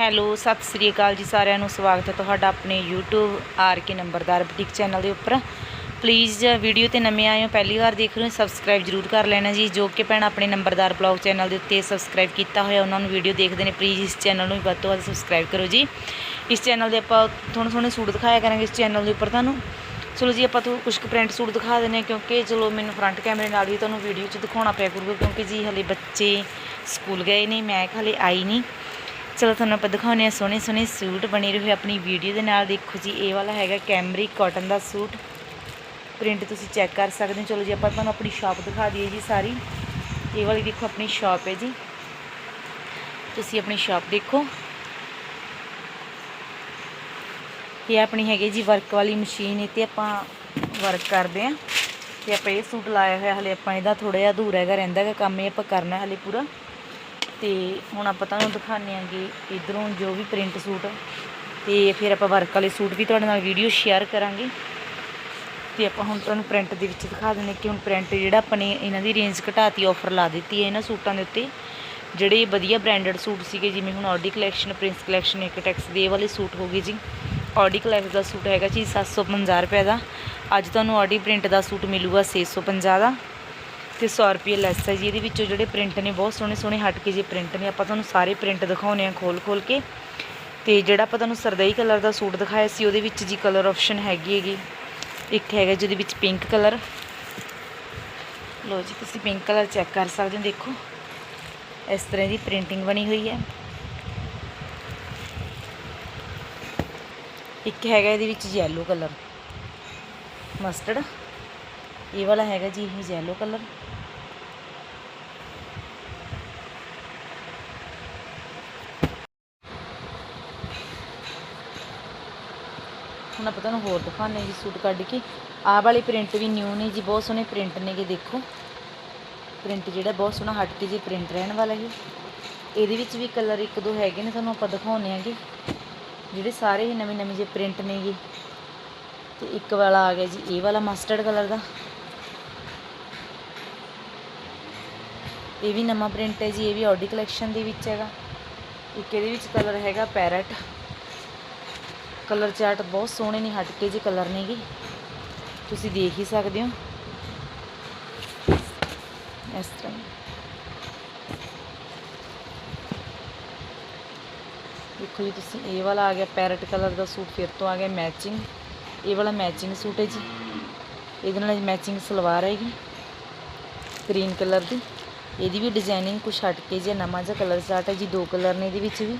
Hello, Sat Sri ਅਕਾਲ ਜੀ ਸਾਰਿਆਂ ਨੂੰ। ਸਵਾਗਤ ਹੈ ਤੁਹਾਡਾ ਆਪਣੇ YouTube ਆਰ ਕੇ ਨੰਬਰਦਾਰ ਬੁਟੀਕ ਚੈਨਲ ਦੇ ਉੱਪਰ। ਪਲੀਜ਼ ਵੀਡੀਓ ਤੇ ਨਵੇਂ ਆਏ ਹੋ, ਪਹਿਲੀ ਵਾਰ ਦੇਖ ਰਹੇ ਹੋ ਸਬਸਕ੍ਰਾਈਬ ਜਰੂਰ ਕਰ ਲੈਣਾ ਜੀ। ਜੋ ਕਿ ਭੈਣ ਆਪਣੇ ਨੰਬਰਦਾਰ ਬਲੌਗ ਚੈਨਲ ਦੇ ਉੱਤੇ ਸਬਸਕ੍ਰਾਈਬ ਕੀਤਾ ਹੋਇਆ, ਉਹਨਾਂ ਨੂੰ ਵੀਡੀਓ ਦੇਖਦੇ ਨੇ ਪਲੀਜ਼ ਇਸ ਚੈਨਲ ਨੂੰ ਵੀ ਵੱਧ ਤੋਂ ਵੱਧ ਸਬਸਕ੍ਰਾਈਬ ਕਰੋ ਜੀ। ਇਸ ਚੈਨਲ ਦੇ ਆਪਾਂ ਥੋੜ੍ਹੇ ਥੋੜ੍ਹੇ ਸੂਟ ਦਿਖਾਇਆ ਕਰਾਂਗੇ ਇਸ ਚੈਨਲ ਦੇ ਉੱਪਰ ਤੁਹਾਨੂੰ। ਚਲੋ ਜੀ, ਆਪਾਂ ਤੁਹਾਨੂੰ ਕੁਝ ਕੁ ਪ੍ਰਿੰਟ ਸੂਟ ਦਿਖਾ ਦਿੰਦੇ ਹਾਂ, ਕਿਉਂਕਿ ਚਲੋ ਮੈਨੂੰ ਫਰੰਟ ਕੈਮਰੇ ਨਾਲ ਵੀ ਤੁਹਾਨੂੰ ਵੀਡੀਓ 'ਚ ਦਿਖਾਉਣਾ ਪਿਆ ਕਰੂਗਾ, ਕਿਉਂਕਿ ਜੀ ਹਲੇ ਬੱਚੇ ਸਕੂਲ ਗਏ ਨੇ ਮੈਂ ਹਲੇ ਆਈ ਨਹੀਂ। ਚਲੋ ਤੁਹਾਨੂੰ ਆਪਾਂ ਦਿਖਾਉਂਦੇ ਹਾਂ ਸੋਹਣੇ ਸੋਹਣੇ ਸੂਟ ਬਣੇ ਰਹੇ ਆਪਣੀ ਵੀਡੀਓ ਦੇ ਨਾਲ। ਦੇਖੋ ਜੀ, ਇਹ ਵਾਲਾ ਹੈਗਾ ਕੈਮਰਿਕ ਕਾਟਨ ਦਾ ਸੂਟ। ਪ੍ਰਿੰਟ ਤੁਸੀਂ ਚੈੱਕ ਕਰ ਸਕਦੇ ਹੋ। ਚਲੋ ਜੀ, ਆਪਾਂ ਤੁਹਾਨੂੰ ਆਪਣੀ ਸ਼ਾਪ ਦਿਖਾ ਦਈਏ ਜੀ ਸਾਰੀ। ਇਹ ਵਾਲੀ ਦੇਖੋ ਆਪਣੀ ਸ਼ਾਪ ਹੈ ਜੀ। ਤੁਸੀਂ ਆਪਣੀ ਸ਼ਾਪ ਦੇਖੋ। ਇਹ ਆਪਣੀ ਹੈਗੀ ਜੀ ਵਰਕ ਵਾਲੀ ਮਸ਼ੀਨ। ਇਹ ਤੇ ਆਪਾਂ ਵਰਕ ਕਰਦੇ ਆਂ ਤੇ ਆਪਾਂ ਇਹ ਸੂਟ ਲਾਇਆ ਹੋਇਆ, ਹਲੇ ਆਪਾਂ ਇਹਦਾ ਥੋੜਾ ਜਿਹਾ ਅਧੂਰਾ ਹੈਗਾ, ਰਹਿੰਦਾ ਹੈਗਾ, ਕੰਮ ਇਹ ਆਪਾਂ ਕਰਨਾ ਹਲੇ ਪੂਰਾ। ਤੇ ਹੁਣ ਆਪਾਂ ਤੁਹਾਨੂੰ ਦਿਖਾਉਂਦੇ ਆਂਗੇ ਇਧਰੋਂ ਜੋ ਵੀ ਪ੍ਰਿੰਟ ਸੂਟ ਤੇ ਫਿਰ ਆਪਾਂ ਵਰਕ ਵਾਲੇ ਸੂਟ ਵੀ ਤੁਹਾਡੇ ਨਾਲ ਵੀਡੀਓ ਸ਼ੇਅਰ ਕਰਾਂਗੇ। ਤੇ ਆਪਾਂ ਹੁਣ ਤੁਹਾਨੂੰ ਪ੍ਰਿੰਟ ਦੇ ਵਿੱਚ ਦਿਖਾ ਦਿੰਦੇ ਕਿ ਹੁਣ ਪ੍ਰਿੰਟ ਜਿਹੜਾ ਆਪਾਂ ਨੇ ਇਹਨਾਂ ਦੀ ਰੇਂਜ ਘਟਾਤੀ ਆਫਰ ਲਾ ਦਿੱਤੀ ਹੈ ਇਹਨਾਂ ਸੂਟਾਂ ਦੇ ਉੱਤੇ। ਜਿਹੜੇ ਵਧੀਆ ਬ੍ਰਾਂਡਡ ਸੂਟ ਸੀਗੇ, ਜਿਵੇਂ ਹੁਣ ਆਡੀ ਕਲੈਕਸ਼ਨ ਪ੍ਰਿੰਸ ਕਲੈਕਸ਼ਨ ਇਕਟੈਕਸ ਦੇ ਵਾਲੇ ਸੂਟ ਹੋ ਗਏ ਜੀ। ਆਡੀ ਕਲੈਕਸ ਦਾ ਸੂਟ ਹੈਗਾ ਜੀ 750 ਰੁਪਏ ਦਾ। ਅੱਜ ਤੁਹਾਨੂੰ ਆਡੀ ਪ੍ਰਿੰਟ ਦਾ ਸੂਟ ਮਿਲੂਗਾ 650 ਦਾ। ਤੇ 100 ਰੁਪਏ ਲੈਸ ਹੈ ਜੀ। ਇਹਦੇ ਵਿੱਚੋਂ ਜਿਹੜੇ ਪ੍ਰਿੰਟ ਨੇ, ਬਹੁਤ ਸੋਹਣੇ ਸੋਹਣੇ ਹਟ ਕੇ ਜੇ ਪ੍ਰਿੰਟ ਨੇ। ਆਪਾਂ ਤੁਹਾਨੂੰ ਸਾਰੇ ਪ੍ਰਿੰਟ ਦਿਖਾਉਨੇ ਆ ਖੋਲ ਖੋਲ ਕੇ। ਤੇ ਜਿਹੜਾ ਆਪਾਂ ਤੁਹਾਨੂੰ ਸਰਦਈ ਕਲਰ ਦਾ ਸੂਟ ਦਿਖਾਇਆ ਸੀ, ਉਹਦੇ ਵਿੱਚ ਜੀ ਕਲਰ ਆਪਸ਼ਨ ਹੈਗੀ ਹੈਗੀ। ਇੱਕ ਹੈਗਾ ਜਿਹਦੇ ਵਿੱਚ ਪਿੰਕ ਕਲਰ ਲੋ ਜੀ, ਤੁਸੀਂ ਪਿੰਕ ਕਲਰ ਚੈੱਕ ਕਰ ਸਕਦੇ ਹੋ, ਦੇਖੋ। ਇਸ ਤਰ੍ਹਾਂ ਦੀ ਪ੍ਰਿੰਟਿੰਗ ਬਣੀ ਹੋਈ ਹੈ। ਇੱਕ ਹੈਗਾ ਇਹਦੇ ਵਿੱਚ ਯੈਲੋ ਕਲਰ ਮਸਟਰਡ ਇਹ ਵਾਲਾ ਹੈਗਾ ਜੀ, ਇਹ ਯੈਲੋ ਕਲਰ ਹੁਣ ਆਪਾਂ ਤੁਹਾਨੂੰ ਹੋਰ ਦਿਖਾਉਂਦੇ ਜੀ, ਸੂਟ ਕੱਢ ਕੇ। ਆਹ ਵਾਲੇ ਪ੍ਰਿੰਟ ਵੀ ਨਿਊ ਨੇ ਜੀ, ਬਹੁਤ ਸੋਹਣੇ ਪ੍ਰਿੰਟ ਨੇਗੇ ਦੇਖੋ। ਪ੍ਰਿੰਟ ਜਿਹੜਾ, ਬਹੁਤ ਸੋਹਣਾ ਹਟ ਕੇ ਜੀ ਪ੍ਰਿੰਟ ਰਹਿਣ ਵਾਲਾ ਜੀ। ਇਹਦੇ ਵਿੱਚ ਵੀ ਕਲਰ ਇੱਕ ਦੋ ਹੈਗੇ ਨੇ, ਤੁਹਾਨੂੰ ਆਪਾਂ ਦਿਖਾਉਣੇ ਆਂਗੇ ਜਿਹੜੇ ਸਾਰੇ ਹੀ ਨਵੇਂ ਨਵੇਂ ਜੇ ਪ੍ਰਿੰਟ ਨੇਗੇ ਤੇ ਇੱਕ ਵਾਲਾ ਆ ਗਿਆ ਜੀ, ਇਹ ਵਾਲਾ ਮਸਟਰਡ ਕਲਰ ਦਾ। ਇਹ ਵੀ ਨਵਾਂ ਪ੍ਰਿੰਟ ਹੈ ਜੀ, ਇਹ ਵੀ ਆਡੀ ਕਲੈਕਸ਼ਨ ਦੇ ਵਿੱਚ ਹੈਗਾ। ਇੱਕ ਇਹਦੇ ਵਿੱਚ ਕਲਰ ਹੈਗਾ ਪੈਰਟ ਕਲਰ ਚਾਰਟ ਬਹੁਤ ਸੋਹਣੇ ਨੇ ਹਟਕੇ ਜੀ ਕਲਰ ਨੇਗੇ। ਤੁਸੀਂ ਦੇਖ ਹੀ ਸਕਦੇ ਹੋ। ਇਸ ਤਰ੍ਹਾਂ ਦੇਖੋ ਜੀ, ਤੁਸੀਂ ਇਹ ਵਾਲਾ ਆ ਗਿਆ, ਪੈਰਟ ਕਲਰ ਦਾ ਸੂਟ, ਫਿਰ ਤੋਂ ਆ ਗਿਆ ਮੈਚਿੰਗ। ਇਹ ਵਾਲਾ ਮੈਚਿੰਗ ਸੂਟ ਹੈ ਜੀ। ਇਹਦੇ ਨਾਲ ਮੈਚਿੰਗ ਸਲਵਾਰ ਹੈਗੀ ਗ੍ਰੀਨ ਕਲਰ ਦੀ। ਇਹਦੀ ਵੀ ਡਿਜ਼ਾਈਨਿੰਗ ਕੁਛ ਹਟ ਕੇ ਜਿਹਾ ਨਵਾਂ ਜਿਹਾ ਕਲਰ ਚਾਰਟ ਹੈ ਜੀ, ਦੋ ਕਲਰ ਨੇ ਇਹਦੇ ਵਿੱਚ ਵੀ।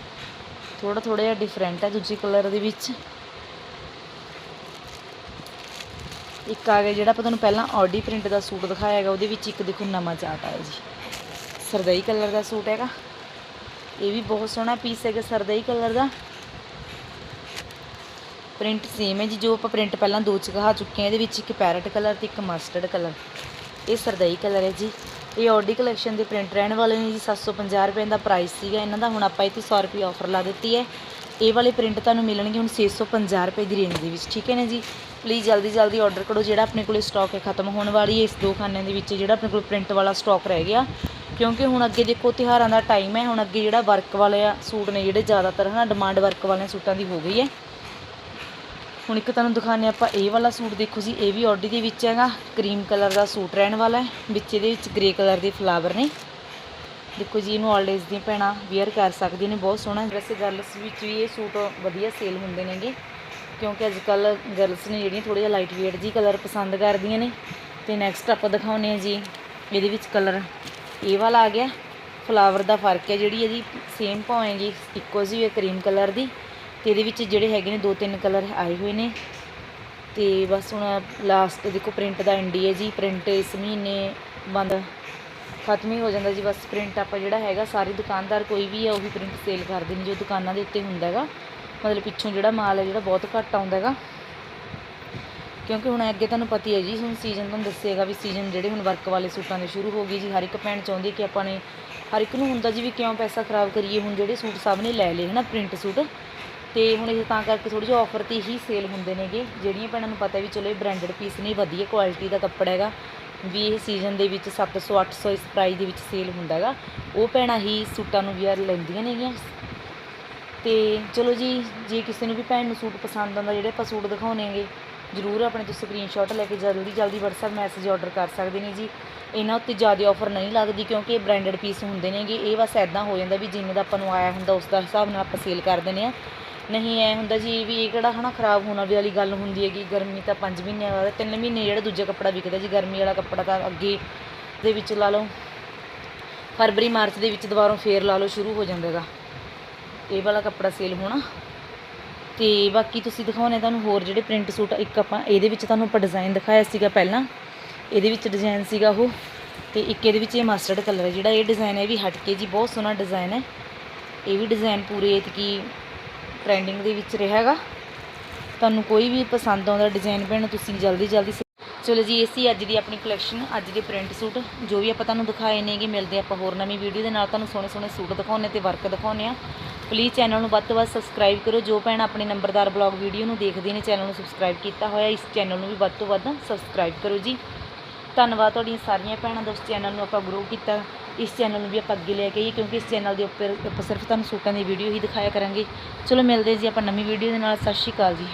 ਥੋੜਾ ਥੋੜਾ ਜਿਹਾ ਡਿਫਰੈਂਟ ਹੈ ਦੂਜੇ ਕਲਰ ਦੇ ਵਿੱਚ। ਇੱਕ ਆ ਗਿਆ ਜਿਹੜਾ ਆਪਾਂ ਤੁਹਾਨੂੰ ਪਹਿਲਾਂ ਆਡੀ ਪ੍ਰਿੰਟ ਦਾ ਸੂਟ ਦਿਖਾਇਆ ਹੈਗਾ, ਉਹਦੇ ਵਿੱਚ ਇੱਕ ਦੇਖੋ ਨਵਾਂ ਚਾਟ ਆਇਆ ਜੀ। ਸਰਦਈ ਕਲਰ ਦਾ ਸੂਟ ਹੈਗਾ। ਇਹ ਵੀ ਬਹੁਤ ਸੋਹਣਾ ਪੀਸ ਹੈਗਾ ਸਰਦਈ ਕਲਰ ਦਾ। ਪ੍ਰਿੰਟ ਸੇਮ ਹੈ ਜੀ, ਜੋ ਆਪਾਂ ਪ੍ਰਿੰਟ ਪਹਿਲਾਂ ਦੋ ਚ ਕਹਾ ਚੁੱਕੇ ਹਾਂ, ਇਹਦੇ ਵਿੱਚ ਇੱਕ ਪੈਰਟ ਕਲਰ ਤੇ ਇੱਕ ਮਸਟਰਡ ਕਲਰ ਇਹ ਸਰਦਈ ਕਲਰ ਹੈ ਜੀ। ਇਹ ਆਡੀ ਕਲੈਕਸ਼ਨ ਦੇ ਪ੍ਰਿੰਟ ਰਹਿਣ ਵਾਲੇ ਨੇ ਜੀ 750 ਰੁਪਏ ਦਾ ਪ੍ਰਾਈਸ ਸੀਗਾ। ਇਹਨਾਂ ਦਾ ਹੁਣ ਆਪਾਂ ਇੱਥੇ ਤੇ 100 ਰੁਪਏ ਆਫਰ ਲਾ ਦਿੱਤੀ ਹੈ। ਇਹ ਵਾਲੇ ਪ੍ਰਿੰਟ ਤੁਹਾਨੂੰ ਮਿਲਣਗੇ ਹੁਣ 650 ਰੁਪਏ ਦੀ ਰੇਂਜ ਦੇ ਵਿੱਚ, ਠੀਕ ਹੈ ਨਾ ਜੀ? ਪਲੀਜ਼ ਜਲਦੀ ਜਲਦੀ ਆਰਡਰ ਕਰੋ। ਜਿਹੜਾ ਆਪਣੇ ਕੋਲੇ ਸਟਾਕ ਹੈ, ਖਤਮ ਹੋਣ ਵਾਲੀ ਹੈ, ਇਸ ਦੋ ਖਾਨਿਆਂ ਦੇ ਵਿੱਚ ਜਿਹੜਾ ਆਪਣੇ ਕੋਲ ਪ੍ਰਿੰਟ ਵਾਲਾ ਸਟਾਕ ਰਹਿ ਗਿਆ। ਕਿਉਂਕਿ ਹੁਣ ਅੱਗੇ ਦੇਖੋ, ਤਿਉਹਾਰਾਂ ਦਾ ਟਾਈਮ ਹੈ। ਹੁਣ ਅੱਗੇ ਜਿਹੜਾ ਵਰਕ ਵਾਲੇ ਆ, ਸੂਟ ਨੇ ਜਿਹੜੇ ਜ਼ਿਆਦਾਤਰ ਹਨਾ ਡਿਮਾਂਡ ਵਰਕ ਵਾਲਿਆਂ ਸੂਟਾਂ ਦੀ ਹੋ ਗਈ ਹੈ। ਹੁਣ ਇੱਕ ਤੁਹਾਨੂੰ ਦਿਖਾਉਂਦੇ ਆਪਾਂ, ਇਹ ਵਾਲਾ ਸੂਟ ਦੇਖੋ ਜੀ, ਇਹ ਵੀ ਆਡੀ ਦੇ ਵਿੱਚ ਹੈਗਾ, ਕਰੀਮ ਕਲਰ ਦਾ ਸੂਟ ਰਹਿਣ ਵਾਲਾ ਹੈ, ਵਿੱਚ ਇਹਦੇ ਵਿੱਚ ਗ੍ਰੇ ਕਲਰ ਦੇ ਫਲਾਵਰ ਨੇ। ਦੇਖੋ ਜੀ, ਇਹਨੂੰ ਆਲਵੇਜ਼ ਦੀਆਂ ਭੈਣਾਂ ਵੇਅਰ ਕਰ ਸਕਦੀਆਂ ਨੇ, ਬਹੁਤ ਸੋਹਣਾ ਵੈਸੇ ਗਰਲਸ ਵਿੱਚ ਵੀ ਇਹ ਸੂਟ ਵਧੀਆ ਸੇਲ ਹੁੰਦੇ ਨੇਗੇ, ਕਿਉਂਕਿ ਅੱਜ ਕੱਲ ਗਰਲਸ ਨੇ ਜਿਹੜੀਆਂ ਥੋੜ੍ਹੇ ਜਿਹਾ ਲਾਈਟ ਵੇਟ ਜੀ ਕਲਰ ਪਸੰਦ ਕਰਦੀਆਂ ਨੇ। ਤੇ ਨੈਕਸਟ ਆਪਾਂ ਦਿਖਾਉਨੇ ਆ ਜੀ, ਇਹਦੇ ਵਿੱਚ ਕਲਰ ਇਹ ਵਾਲਾ ਆ ਗਿਆ। ਫਲਾਵਰ ਦਾ ਫ਼ਰਕ ਹੈ ਜਿਹੜੀ ਇਹਦੀ ਸੇਮ ਭਾਵੇਂਗੀ ਇੱਕੋ ਜਿਹੀ ਹੈ ਕਰੀਮ ਕਲਰ ਦੀ। ਤੇ ਇਹਦੇ ਵਿੱਚ ਜਿਹੜੇ ਹੈਗੇ ਨੇ ਦੋ ਤਿੰਨ ਕਲਰ ਆਏ ਹੋਏ ਨੇ। ਤੇ ਬਸ ਹੁਣ ਲਾਸਟ ਦੇਖੋ ਪ੍ਰਿੰਟ ਦਾ ਐਂਡੀ ਹੈ ਜੀ। ਪ੍ਰਿੰਟ ਇਸ ਮਹੀਨੇ ਬੰਦ ਖਤਮ ਹੀ ਹੋ ਜਾਂਦਾ ਜੀ। ਬਸ ਪ੍ਰਿੰਟ ਆਪਾਂ ਜਿਹੜਾ ਹੈਗਾ ਸਾਰੇ ਦੁਕਾਨਦਾਰ ਕੋਈ ਵੀ ਹੈ ਉਹੀ ਪ੍ਰਿੰਟ ਸੇਲ ਕਰਦੇ ਨੇ, ਜੋ ਦੁਕਾਨਾਂ ਦੇ ਉੱਤੇ ਹੁੰਦਾ ਹੈਗਾ। ਮਤਲਬ ਪਿੱਛੋਂ ਜਿਹੜਾ ਮਾਲ ਹੈ, ਜਿਹੜਾ ਬਹੁਤ ਘੱਟ ਆਉਂਦਾ ਹੈਗਾ। ਕਿਉਂਕਿ ਹੁਣ ਅੱਗੇ ਤੁਹਾਨੂੰ ਪਤਾ ਹੈ ਜੀ, ਹੁਣ ਸੀਜ਼ਨ ਤੁਹਾਨੂੰ ਦੱਸੇਗਾ ਵੀ ਸੀਜ਼ਨ ਜਿਹੜੇ ਹੁਣ ਵਰਕ ਵਾਲੇ ਸੂਟਾਂ ਦੇ ਸ਼ੁਰੂ ਹੋ ਗਏ ਜੀ। ਹਰ ਇੱਕ ਭੈਣ ਚਾਹੁੰਦੀ ਕਿ ਆਪਾਂ ਨੇ ਹਰ ਇੱਕ ਨੂੰ ਹੁੰਦਾ ਜੀ ਵੀ ਕਿਉਂ ਪੈਸਾ ਖਰਾਬ ਕਰੀਏ। ਹੁਣ ਜਿਹੜੇ ਸੂਟ ਸਭ ਨੇ ਲੈ ਲਏ ਹਨਾ ਪ੍ਰਿੰਟ ਸੂਟ ਤੇ ਹੁਣ ਇਹ ਤਾਂ ਕਰਕੇ ਥੋੜੀ ਜਿਹੀ ਆਫਰ ਤੇ ਹੀ ਸੇਲ ਹੁੰਦੇ ਨੇਗੇ। ਜਿਹੜੀਆਂ ਭੈਣਾਂ ਨੂੰ ਪਤਾ ਵੀ ਚਲੋ ਇਹ ਬ੍ਰਾਂਡਡ ਪੀਸ ਨਹੀਂ, ਵਧੀਆ ਕੁਆਲਿਟੀ ਦਾ ਕੱਪੜਾ ਹੈਗਾ। ਵੀ ਇਹ ਸੀਜ਼ਨ ਦੇ ਵਿੱਚ 700 800 ਇਸ ਪ੍ਰਾਈਸ ਦੇ ਵਿੱਚ ਸੇਲ ਹੁੰਦਾ ਹੈਗਾ। ਉਹ ਭੈਣਾਂ ਹੀ ਸੂਟਾਂ ਨੂੰ ਵੀਅਰ ਲੈਂਦੀਆਂ ਨੇਗੀਆਂ। ਤੇ ਚਲੋ ਜੀ, ਜੇ ਕਿਸੇ ਨੂੰ ਵੀ ਭੈਣ ਨੂੰ ਸੂਟ ਪਸੰਦ ਆਉਂਦਾ, ਜਿਹੜੇ ਆਪਾਂ ਸੂਟ ਦਿਖਾਉਣੇਗੇ ਜਰੂਰ ਆਪਣੇ ਤੋਂ ਸਕਰੀਨਸ਼ਾਟ ਲੈ ਕੇ ਜਲਦੀ ਜਲਦੀ WhatsApp ਮੈਸੇਜ ਆਰਡਰ ਕਰ ਸਕਦੇ ਨੇ ਜੀ। ਇਹਨਾਂ ਉੱਤੇ ਜ਼ਿਆਦਾ ਆਫਰ ਨਹੀਂ ਲੱਗਦੀ ਕਿਉਂਕਿ ਇਹ ਬ੍ਰਾਂਡਡ ਪੀਸ ਹੁੰਦੇ ਨੇਗੇ। ਇਹ ਬਸ ਐਦਾਂ ਹੋ ਜਾਂਦਾ ਵੀ ਜਿੰਨੇ ਦਾ ਆਪਾਂ ਨੂੰ ਆਇਆ ਹੁੰਦਾ, ਉਸ ਦਾ ਹਿਸਾਬ ਨਾਲ ਆਪਾਂ ਸੇਲ ਕਰ ਦਿੰਦੇ ਆ ਨਹੀਂ, ਐਂ ਹੁੰਦਾ ਜੀ ਵੀ ਇਹ ਕਿਹੜਾ ਹੈ ਨਾ ਖਰਾਬ ਹੋਣ ਵਾਲੀ ਗੱਲ ਹੁੰਦੀ ਹੈਗੀ, ਗਰਮੀ ਤਾਂ ਪੰਜ ਮਹੀਨਿਆਂ ਬਾਅਦ, ਤਿੰਨ ਮਹੀਨੇ ਜਿਹੜਾ ਦੂਜਾ ਕੱਪੜਾ ਵਿਕਦਾ ਜੀ, ਗਰਮੀ ਵਾਲਾ ਕੱਪੜਾ ਤਾਂ ਅੱਗੇ ਦੇ ਵਿੱਚ ਲਾ ਲਓ। ਫਰਵਰੀ, ਮਾਰਚ ਦੇ ਵਿੱਚ ਦੁਬਾਰਾ ਫੇਰ ਲਾ ਲਓ, ਸ਼ੁਰੂ ਹੋ ਜਾਂਦਾ ਹੈਗਾ। ਇਹ ਵਾਲਾ ਕੱਪੜਾ ਸੇਲ ਹੋਣਾ। ਤੇ ਬਾਕੀ ਤੁਸੀਂ ਦਿਖਾਉਣੇ ਤੁਹਾਨੂੰ ਹੋਰ ਜਿਹੜੇ ਪ੍ਰਿੰਟ ਸੂਟ ਇੱਕ ਆਪਾਂ ਇਹਦੇ ਵਿੱਚ ਤੁਹਾਨੂੰ ਆਪਾਂ ਡਿਜ਼ਾਈਨ ਦਿਖਾਇਆ ਸੀਗਾ ਪਹਿਲਾਂ। ਇਹਦੇ ਵਿੱਚ ਡਿਜ਼ਾਈਨ ਸੀਗਾ ਉਹ। ਤੇ ਇੱਕ ਇਹਦੇ ਵਿੱਚ ਇਹ ਮਸਟਰਡ ਕਲਰ ਹੈ ਜਿਹੜਾ, ਇਹ ਡਿਜ਼ਾਈਨ ਹੈ ਇਹ ਵੀ ਹਟ ਕੇ ਜੀ, ਬਹੁਤ ਸੋਹਣਾ ਡਿਜ਼ਾਈਨ ਹੈ ਇਹ ਵੀ ਡਿਜ਼ਾਈਨ ਪੂਰੇ ਇਤਕੀ ਟ੍ਰੈਂਡਿੰਗ ਦੇ ਵਿੱਚ ਰਿਹਾ ਹੈਗਾ। ਤੁਹਾਨੂੰ ਕੋਈ ਵੀ ਪਸੰਦ ਆਉਂਦਾ ਡਿਜ਼ਾਈਨ ਭੈਣ ਤੁਸੀਂ ਜਲਦੀ ਜਲਦੀ ਚਲੋ ਜੀ ਇਹ ਸੀ ਅੱਜ ਦੀ ਆਪਣੀ ਕਲੈਕਸ਼ਨ ਅੱਜ ਦੇ ਪ੍ਰਿੰਟ ਸੂਟ ਜੋ ਵੀ ਆਪਾਂ ਤੁਹਾਨੂੰ ਦਿਖਾਏ ਨੇਗੇ, ਮਿਲਦੇ ਆਪਾਂ ਹੋਰ ਨਵੀਂ ਵੀਡੀਓ ਦੇ ਨਾਲ ਤੁਹਾਨੂੰ ਸੋਹਣੇ ਸੋਹਣੇ ਸੂਟ ਦਿਖਾਉਣੇ ਤੇ ਵਰਕ ਦਿਖਾਉਣੇ ਆ ਪਲੀਜ਼ ਚੈਨਲ ਨੂੰ ਵੱਧ ਤੋਂ ਵੱਧ ਸਬਸਕ੍ਰਾਈਬ ਕਰੋ, ਜੋ ਭੈਣ ਆਪਣੇ ਨੰਬਰਦਾਰ ਬਲੌਗ ਵੀਡੀਓ ਨੂੰ ਦੇਖਦੇ ਨੇ ਚੈਨਲ ਨੂੰ ਸਬਸਕ੍ਰਾਈਬ ਕੀਤਾ ਹੋਇਆ, ਇਸ ਚੈਨਲ ਨੂੰ ਵੀ ਵੱਧ ਤੋਂ ਵੱਧ ਸਬਸਕ੍ਰਾਈਬ ਕਰੋ ਜੀ। ਧੰਨਵਾਦ ਤੁਹਾਡੀਆਂ ਸਾਰੀਆਂ ਭੈਣਾਂ ਦਾ, ਉਸ ਚੈਨਲ ਨੂੰ ਆਪਾਂ ਗਰੋ ਕੀਤਾ। ਇਸ ਚੈਨਲ ਨੂੰ ਵੀ ਆਪਾਂ ਅੱਗੇ ਲੈ ਕੇ ਆਈਏ, ਕਿਉਂਕਿ ਇਸ ਚੈਨਲ ਦੇ ਉੱਪਰ ਆਪਾਂ ਸਿਰਫ ਤੁਹਾਨੂੰ ਸੂਟਾਂ ਦੀ ਵੀਡੀਓ ਹੀ ਦਿਖਾਇਆ ਕਰਾਂਗੇ। ਚਲੋ ਮਿਲਦੇ ਜੀ ਆਪਾਂ ਨਵੀਂ ਵੀਡੀਓ ਦੇ ਨਾਲ। ਸਤਿ ਸ਼੍ਰੀ ਅਕਾਲ ਜੀ।